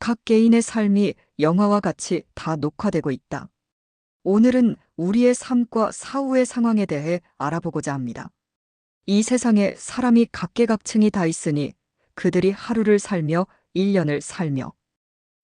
각 개인의 삶이 영화와 같이 다 녹화되고 있다. 오늘은 우리의 삶과 사후의 상황에 대해 알아보고자 합니다. 이 세상에 사람이 각계각층이 다 있으니 그들이 하루를 살며 1년을 살며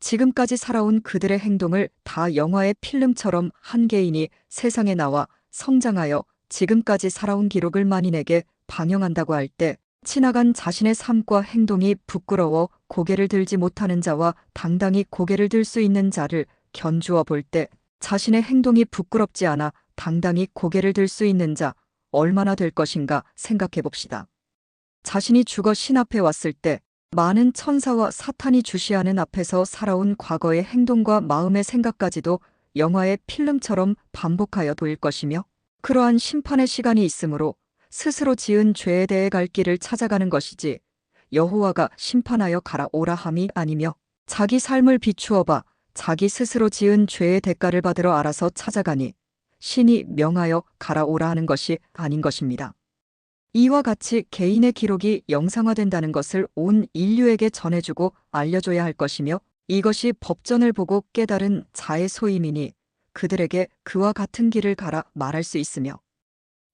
지금까지 살아온 그들의 행동을 다 영화의 필름처럼 한 개인이 세상에 나와 성장하여 지금까지 살아온 기록을 만인에게 방영한다고 할 때 지나간 자신의 삶과 행동이 부끄러워 고개를 들지 못하는 자와 당당히 고개를 들 수 있는 자를 견주어 볼 때 자신의 행동이 부끄럽지 않아 당당히 고개를 들 수 있는 자 얼마나 될 것인가 생각해 봅시다. 자신이 죽어 신 앞에 왔을 때 많은 천사와 사탄이 주시하는 앞에서 살아온 과거의 행동과 마음의 생각까지도 영화의 필름처럼 반복하여 보일 것이며 그러한 심판의 시간이 있으므로 스스로 지은 죄에 대해 갈 길을 찾아가는 것이지 여호와가 심판하여 가라 오라 함이 아니며 자기 삶을 비추어 봐 자기 스스로 지은 죄의 대가를 받으러 알아서 찾아가니 신이 명하여 가라 오라 하는 것이 아닌 것입니다. 이와 같이 개인의 기록이 영상화된다는 것을 온 인류에게 전해주고 알려줘야 할 것이며 이것이 법전을 보고 깨달은 자의 소임이니 그들에게 그와 같은 길을 가라 말할 수 있으며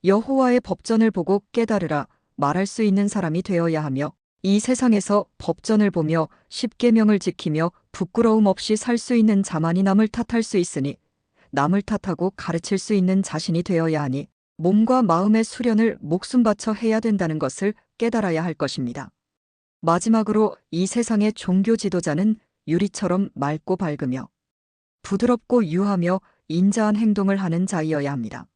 여호와의 법전을 보고 깨달으라 말할 수 있는 사람이 되어야 하며 이 세상에서 법전을 보며 십계명을 지키며 부끄러움 없이 살 수 있는 자만이 남을 탓할 수 있으니 남을 탓하고 가르칠 수 있는 자신이 되어야 하니 몸과 마음의 수련을 목숨 바쳐 해야 된다는 것을 깨달아야 할 것입니다. 마지막으로 이 세상의 종교 지도자는 유리처럼 맑고 밝으며 부드럽고 유하며 인자한 행동을 하는 자이어야 합니다.